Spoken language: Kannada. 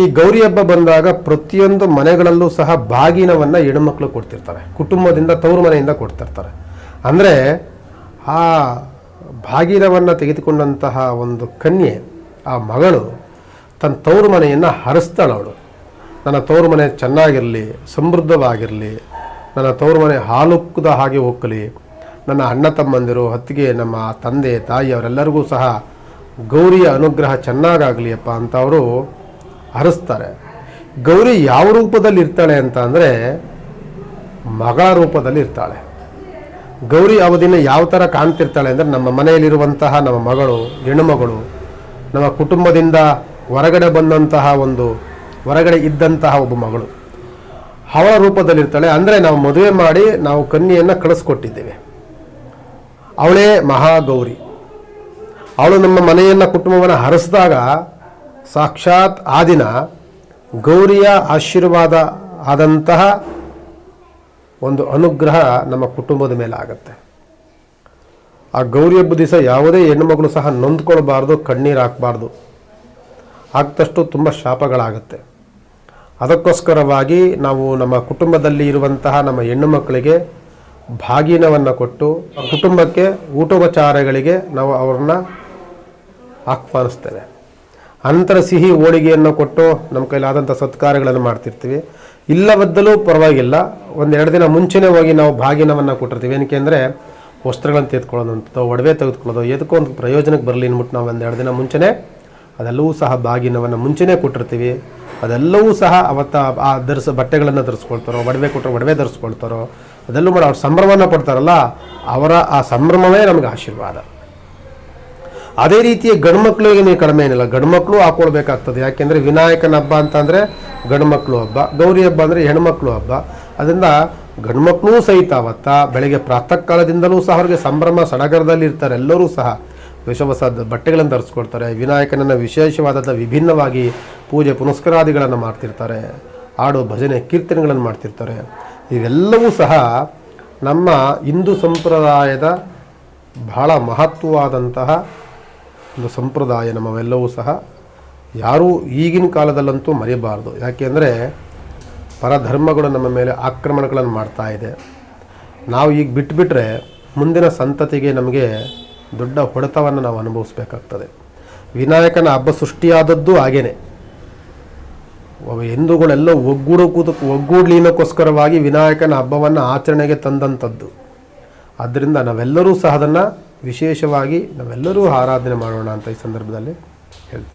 ಈ ಗೌರಿ ಹಬ್ಬ ಬಂದಾಗ ಪ್ರತಿಯೊಂದು ಮನೆಗಳಲ್ಲೂ ಸಹ ಬಾಗಿನವನ್ನು ಹೆಣ್ಮಕ್ಳು ಕೊಡ್ತಿರ್ತಾರೆ. ಕುಟುಂಬದಿಂದ ತವರು ಮನೆಯಿಂದ ಕೊಡ್ತಿರ್ತಾರೆ. ಅಂದರೆ ಆ ಬಾಗಿನವನ್ನು ತೆಗೆದುಕೊಂಡಂತಹ ಒಂದು ಕನ್ಯೆ, ಆ ಮಗಳು ತನ್ನ ತವರು ಮನೆಯನ್ನು ಹರಿಸ್ತಾಳವಳು ನನ್ನ ತವರು ಮನೆ ಚೆನ್ನಾಗಿರಲಿ, ಸಮೃದ್ಧವಾಗಿರಲಿ, ನನ್ನ ತವರು ಮನೆ ಹಾಲುಕ್ಕದ ಹಾಗೆ ಹೋಗಲಿ, ನನ್ನ ಅಣ್ಣ ತಮ್ಮಂದಿರು, ಹತ್ತಿಗೆ ನಮ್ಮ ತಂದೆ, ತಾಯಿ ಅವರೆಲ್ಲರಿಗೂ ಸಹ ಗೌರಿಯ ಅನುಗ್ರಹ ಚೆನ್ನಾಗಾಗಲಿಯಪ್ಪ ಅಂತ ಅವರು ಹರಿಸ್ತಾರೆ. ಗೌರಿ ಯಾವ ರೂಪದಲ್ಲಿ ಇರ್ತಾಳೆ ಅಂತ ಅಂದರೆ ಮಗಳ ರೂಪದಲ್ಲಿ ಇರ್ತಾಳೆ. ಗೌರಿ ಅವಧಿನ ಯಾವ ಥರ ಕಾಣ್ತಿರ್ತಾಳೆ ಅಂದರೆ ನಮ್ಮ ಮನೆಯಲ್ಲಿರುವಂತಹ ನಮ್ಮ ಮಗಳು, ಹೆಣ್ಣುಮಗಳು, ನಮ್ಮ ಕುಟುಂಬದಿಂದ ಹೊರಗಡೆ ಬಂದಂತಹ ಒಂದು, ಹೊರಗಡೆ ಇದ್ದಂತಹ ಒಬ್ಬ ಮಗಳು ಅವಳ ರೂಪದಲ್ಲಿರ್ತಾಳೆ ಅಂದರೆ ನಾವು ಮದುವೆ ಮಾಡಿ ನಾವು ಕನ್ಯೆಯನ್ನು ಕಳಿಸ್ಕೊಟ್ಟಿದ್ದೇವೆ. ಅವಳೇ ಮಹಾಗೌರಿ. ಅವಳು ನಮ್ಮ ಮನೆಯನ್ನು, ಕುಟುಂಬವನ್ನು ಹರಿಸಿದಾಗ ಸಾಕ್ಷಾತ್ ಆ ದಿನ ಗೌರಿಯ ಆಶೀರ್ವಾದ ಆದಂತಹ ಒಂದು ಅನುಗ್ರಹ ನಮ್ಮ ಕುಟುಂಬದ ಮೇಲೆ ಆಗುತ್ತೆ. ಆ ಗೌರಿ ಹಬ್ಬದ ದಿವಸ ಯಾವುದೇ ಹೆಣ್ಣುಮಗಳು ಸಹ ನೊಂದ್ಕೊಳ್ಬಾರ್ದು, ಕಣ್ಣೀರು ಹಾಕಬಾರ್ದು. ಆಗ್ತಷ್ಟು ತುಂಬ ಶಾಪಗಳಾಗುತ್ತೆ. ಅದಕ್ಕೋಸ್ಕರವಾಗಿ ನಾವು ನಮ್ಮ ಕುಟುಂಬದಲ್ಲಿ ಇರುವಂತಹ ನಮ್ಮ ಹೆಣ್ಣು ಮಕ್ಕಳಿಗೆ ಭಾಗಿನವನ್ನು ಕೊಟ್ಟು ಕುಟುಂಬಕ್ಕೆ ಊಟೋಪಚಾರಗಳಿಗೆ ನಾವು ಅವ್ರನ್ನ ಆಹ್ವಾನಿಸ್ತೇವೆ. ಅಂತರ ಸಿಹಿ ಹೋಳಿಗೆಯನ್ನು ಕೊಟ್ಟು ನಮ್ಮ ಕೈಲಾದಂಥ ಸತ್ಕಾರಗಳನ್ನು ಮಾಡ್ತಿರ್ತೀವಿ. ಇಲ್ಲವದ್ದಲೂ ಪರವಾಗಿಲ್ಲ. ಒಂದೆರಡು ದಿನ ಮುಂಚೆನೇ ಹೋಗಿ ನಾವು ಭಾಗಿನವನ್ನು ಕೊಟ್ಟಿರ್ತೀವಿ. ಏನಕ್ಕೆ ಅಂದರೆ ವಸ್ತ್ರಗಳನ್ನು ತೆಗೆದುಕೊಳ್ಳೋದಂಥದ್ದು ಒಡವೆ ತೆಗೆದುಕೊಳ್ಳೋದು. ಎದಕ್ಕೋ ಒಂದು ಪ್ರಯೋಜನಕ್ಕೆ ಬರಲಿ ಅಂದ್ಬಿಟ್ಟು ನಾವು ಒಂದೆರಡು ದಿನ ಮುಂಚೆನೇ ಅದೆಲ್ಲವೂ ಸಹ ಭಾಗಿನವನ್ನು ಮುಂಚೆನೇ ಕೊಟ್ಟಿರ್ತೀವಿ. ಅದೆಲ್ಲವೂ ಸಹ ಅವತ್ತ ಆ ಧರಿಸ, ಬಟ್ಟೆಗಳನ್ನು ಧರಿಸ್ಕೊಳ್ತಾರೋ, ಒಡವೆ ಕೊಟ್ಟರೆ ಒಡವೆ ಧರಿಸ್ಕೊಳ್ತಾರೋ ಅದೆಲ್ಲೂ ಮಾಡಿ ಅವ್ರು ಸಂಭ್ರಮವನ್ನು ಪಡ್ತಾರಲ್ಲ, ಅವರ ಆ ಸಂಭ್ರಮವೇ ನಮಗೆ ಆಶೀರ್ವಾದ. ಅದೇ ರೀತಿಯ ಗಂಡ್ಮಕ್ಳಿಗೆ ನೀವು ಕಡಿಮೆ ಏನಿಲ್ಲ. ಗಂಡ್ಮಕ್ಳು ಹಾಕೊಳ್ಬೇಕಾಗ್ತದೆ. ಯಾಕೆಂದರೆ ವಿನಾಯಕನ ಹಬ್ಬ ಅಂತಂದರೆ ಗಂಡ್ಮಕ್ಳು ಹಬ್ಬ, ಗೌರಿ ಹಬ್ಬ ಅಂದರೆ ಹೆಣ್ಮಕ್ಳು ಹಬ್ಬ. ಅದರಿಂದ ಗಂಡ್ಮಕ್ಳೂ ಸಹಿತ ಅವತ್ತ ಬೆಳಗ್ಗೆ ಪ್ರಾತಃ ಕಾಲದಿಂದಲೂ ಸಹ ಅವ್ರಿಗೆ ಸಂಭ್ರಮ, ಸಡಗರದಲ್ಲಿ ಇರ್ತಾರೆ, ಎಲ್ಲರೂ ಸಹ. ವಿಷವಸ ಬಟ್ಟೆಗಳನ್ನು ಧರಿಸ್ಕೊಳ್ತಾರೆ ವಿನಾಯಕನನ್ನು ವಿಶೇಷವಾದಂಥ ವಿಭಿನ್ನವಾಗಿ ಪೂಜೆ ಪುನಸ್ಕಾರಾದಿಗಳನ್ನು ಮಾಡ್ತಿರ್ತಾರೆ. ಹಾಡು ಭಜನೆ, ಕೀರ್ತನೆಗಳನ್ನು ಮಾಡ್ತಿರ್ತಾರೆ. ಇವೆಲ್ಲವೂ ಸಹ ನಮ್ಮ ಹಿಂದೂ ಸಂಪ್ರದಾಯದ ಬಹಳ ಮಹತ್ವವಾದಂತಹ ಒಂದು ಸಂಪ್ರದಾಯ ನಮ್ಮವೆಲ್ಲವೂ ಸಹ ಯಾರೂ ಈಗಿನ ಕಾಲದಲ್ಲಂತೂ ಮರೆಯಬಾರ್ದು ಯಾಕೆಂದರೆ ಪರಧರ್ಮಗಳು ನಮ್ಮ ಮೇಲೆ ಆಕ್ರಮಣಗಳನ್ನು ಮಾಡ್ತಾ ಇದೆ. ನಾವು ಈಗ ಬಿಟ್ಟುಬಿಟ್ರೆ ಮುಂದಿನ ಸಂತತಿಗೆ ನಮಗೆ ದೊಡ್ಡ ಹೊಡೆತವನ್ನು ನಾವು ಅನುಭವಿಸ್ಬೇಕಾಗ್ತದೆ. ವಿನಾಯಕನ ಹಬ್ಬ ಸೃಷ್ಟಿಯಾದದ್ದು ಹಾಗೇನೆ. ಹಿಂದೂಗಳೆಲ್ಲ ಒಗ್ಗೂಡು ಕೂತು ಅನ್ನೋಕ್ಕೋಸ್ಕರವಾಗಿ ವಿನಾಯಕನ ಹಬ್ಬವನ್ನು ಆಚರಣೆಗೆ ತಂದಂಥದ್ದು. ಆದ್ದರಿಂದ ನಾವೆಲ್ಲರೂ ಸಹ ಅದನ್ನು ವಿಶೇಷವಾಗಿ ನಾವೆಲ್ಲರೂ ಆರಾಧನೆ ಮಾಡೋಣ ಅಂತ ಈ ಸಂದರ್ಭದಲ್ಲಿ ಹೇಳ್ತೀನಿ.